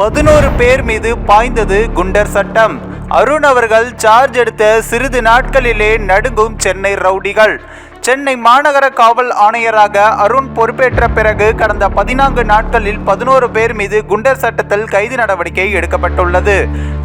பதினோரு பேர் மீது பாய்ந்தது குண்டர் சட்டம். அருண் அவர்கள் சார்ஜ் எடுத்த சிறிது நாட்களிலே நடுங்கும் சென்னை ரவுடிகள். சென்னை மாநகர காவல் ஆணையராக அருண் பொறுப்பேற்ற பிறகு கடந்த பதினான்கு நாட்களில் பதினோரு பேர் மீது குண்டர் சட்டத்தில் கைது நடவடிக்கை எடுக்கப்பட்டுள்ளது.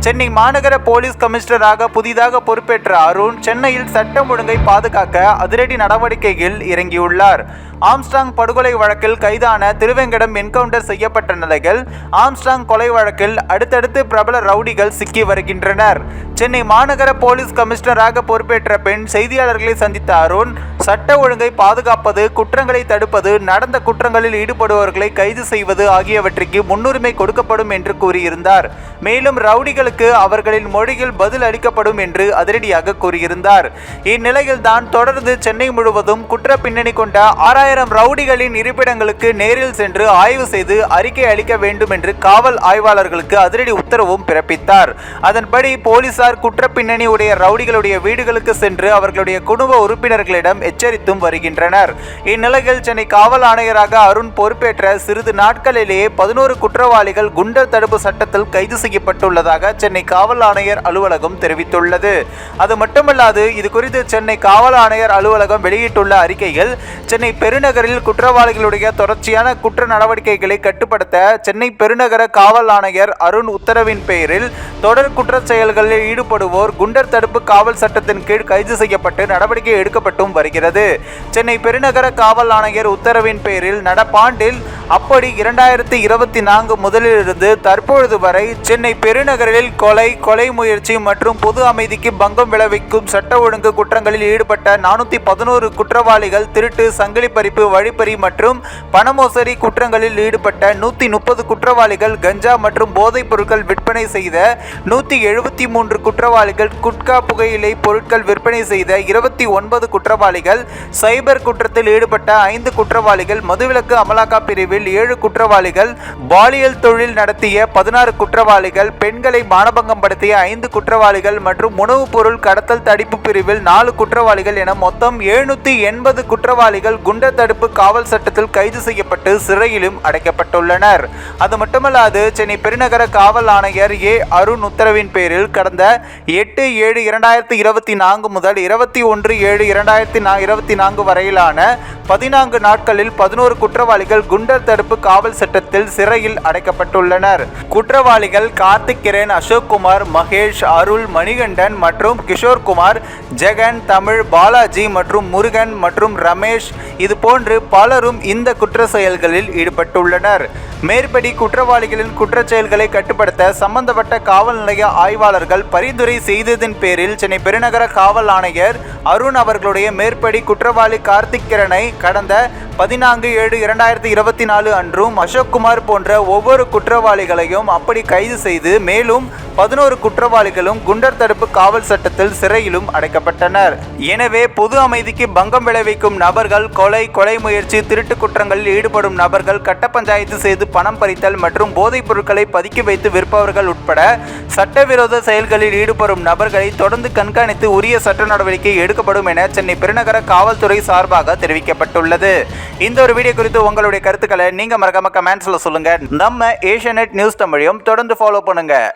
சென்னை மாநகர போலீஸ் கமிஷனராக புதிதாக பொறுப்பேற்ற அருண் சென்னையில் சட்டம் ஒழுங்கை பாதுகாக்க அதிரடி நடவடிக்கையில் இறங்கியுள்ளார். ஆம்ஸ்டாங் படுகொலை வழக்கில் கைதான திருவேங்கடம் என்கவுண்டர் செய்யப்பட்ட நிலையில் ஆம்ஸ்டாங் கொலை வழக்கில் அடுத்தடுத்து பிரபல ரவுடிகள் சிக்கி வருகின்றனர். சென்னை மாநகர போலீஸ் கமிஷனராக பொறுப்பேற்ற பின் செய்தியாளர்களை சந்தித்த அருண் சட்ட ஒழுங்கை பாதுகாப்பது குற்றங்களை தடுப்பது நடந்த குற்றங்களில் ஈடுபடுபவர்களை கைது செய்வது ஆகியவற்றிற்கு முன்னுரிமை கொடுக்கப்படும் என்று கூறியிருந்தார். மேலும் ரவுடிகளுக்கு அவர்களின் மொழியில் பதில் அளிக்கப்படும் என்று அதிரடியாக கூறியிருந்தார். இந்நிலையில் தான் தொடர்ந்து சென்னை முழுவதும் குற்ற பின்னணி கொண்ட ஆறாயிரம் ரவுடிகளின் இருப்பிடங்களுக்கு நேரில் சென்று ஆய்வு செய்து அறிக்கை அளிக்க வேண்டும் என்று காவல் ஆய்வாளர்களுக்கு அதிரடி உத்தரவும் பிறப்பித்தார். அதன்படி போலீசார் குற்ற பின்னணி உடைய ரவுடிகளுடைய வீடுகளுக்கு சென்று அவர்களுடைய குடும்ப உறுப்பினர்களிடம் எச்சரித்தும் வருகின்றனர். இந்நிலையில் சென்னை காவல் ஆணையராக அருண் பொறுப்பேற்ற சிறிது நாட்களிலேயே பதினோரு குற்றவாளிகள் குண்டர் தடுப்பு சட்டத்தில் கைது செய்யப்பட்டுள்ளதாக சென்னை காவல் ஆணையர் அலுவலகம் தெரிவித்துள்ளது. அது மட்டுமல்லாது இது குறித்து சென்னை காவல் ஆணையர் அலுவலகம் வெளியிட்டுள்ள அறிக்கையில் சென்னை பெருநகரில் குற்றவாளிகளுடைய தொடர்ச்சியான குற்ற நடவடிக்கைகளை கட்டுப்படுத்த சென்னை பெருநகர காவல் ஆணையர் அருண் உத்தரவின் பெயரில் தொடர் குற்ற செயல்களில் ஈடுபடுவோர் குண்டர் தடுப்பு காவல் சட்டத்தின் கீழ் கைது செய்யப்பட்டு நடவடிக்கை எடுக்கப்பட்டும் வருகிறது. சென்னை பெருநகர காவல் ஆணையர் உத்தரவின் பேரில் நடப்பாண்டில் அப்படி இரண்டாயிரத்தி இருபத்தி நான்கு முதலிலிருந்து தற்பொழுது வரை சென்னை பெருநகரில் கொலை கொலை முயற்சி மற்றும் பொது அமைதிக்கு பங்கம் விளைவிக்கும் சட்ட ஒழுங்கு குற்றங்களில் ஈடுபட்ட நானூற்றி பதினோரு குற்றவாளிகள் திருட்டு சங்கிலி பறிப்பு வழிப்பறி மற்றும் பணமோசடி குற்றங்களில் ஈடுபட்ட நூற்றி முப்பது குற்றவாளிகள் கஞ்சா மற்றும் போதைப் பொருட்கள் விற்பனை செய்த நூற்றி எழுபத்தி மூன்று குற்றவாளிகள் குட்கா புகையிலை பொருட்கள் விற்பனை செய்த இருபத்தி ஒன்பது குற்றவாளிகள் சைபர் குற்றத்தில் ஈடுபட்ட ஐந்து குற்றவாளிகள் மதுவிலக்கு அமலாக்கா பிரிவில் ஏழு குற்றவாளிகள் பாலியல் தொழில் நடத்திய பதினாறு குற்றவாளிகள் பெண்களை மானபங்கம் படுத்திய ஐந்து குற்றவாளிகள் மற்றும் உணவுப் பொருள் கடத்தல் தடுப்பு பிரிவில் நாலு குற்றவாளிகள் என மொத்தம் எழுநூத்தி எண்பது குற்றவாளிகள் குண்டர் தடுப்பு காவல் சட்டத்தில் கைது செய்யப்பட்டு சிறையிலும் அடைக்கப்பட்டுள்ளனர். அது மட்டுமல்லாது சென்னை பெருநகர காவல் ஆணையர் ஏ. அருண் உத்தரவின் பேரில் கடந்த எட்டு ஏழு இரண்டாயிரத்தி இருபத்தி நான்கு முதல் இருபத்தி ஒன்று ஏழு இரண்டாயிரத்தி இருபத்தி நான்கு வரையிலான பதினான்கு நாட்களில் பதினோரு குற்றவாளிகள் குண்டர் தடுப்பு காவல் சட்டத்தில் சிறையில் அடைக்கப்பட்டுள்ளனர். குற்றவாளிகள் கார்த்திக் கிரண் அசோக்குமார் மகேஷ் அருள் மணிகண்டன் மற்றும் கிஷோர் குமார் ஜெகன் தமிழ் பாலாஜி மற்றும் முருகன் மற்றும் ரமேஷ் இது போன்று பலரும் இந்த குற்ற செயல்களில் ஈடுபட்டுள்ளனர். மேற்படி குற்றவாளிகளின் குற்றச்செயல்களை கட்டுப்படுத்த சம்பந்தப்பட்ட காவல் நிலைய ஆய்வாளர்கள் பரிந்துரை செய்ததின் பேரில் சென்னை பெருநகர காவல் ஆணையர் அருண் அவர்களுடைய மேற்படி குற்றவாளி கார்த்திக் கிரணை கடந்த பதினான்கு ஏழு இரண்டாயிரத்தி இருபத்தி நாலு அன்றும் அசோக்குமார் போன்ற ஒவ்வொரு குற்றவாளிகளையும் அப்படி கைது செய்து மேலும் பதினோரு குற்றவாளிகளும் குண்டர் தடுப்பு காவல் சட்டத்தில் சிறையிலும் அடைக்கப்பட்டனர். எனவே பொது அமைதிக்கு பங்கம் விளைவிக்கும் நபர்கள் கொலை கொலை முயற்சி திருட்டு குற்றங்களில் ஈடுபடும் நபர்கள் கட்ட பஞ்சாயத்து செய்து பணம் பறித்தல் மற்றும் போதைப் பொருட்களை பதுக்கி வைத்து விற்பவர்கள் உட்பட சட்டவிரோத செயல்களில் ஈடுபடும் நபர்களை தொடர்ந்து கண்காணித்து உரிய சட்ட நடவடிக்கை எடுக்கப்படும் என சென்னை பெருநகர காவல்துறை சார்பாக தெரிவிக்கப்பட்டுள்ளது. இந்த ஒரு வீடியோ குறித்து உங்களுடைய கருத்துக்களை நீங்க மறக்காம கமெண்ட்ஸ்ல சொல்லுங்க. நம்ம ஏஷியநெட் நியூஸ் தமிழையும் தொடர்ந்து ஃபாலோ பண்ணுங்க.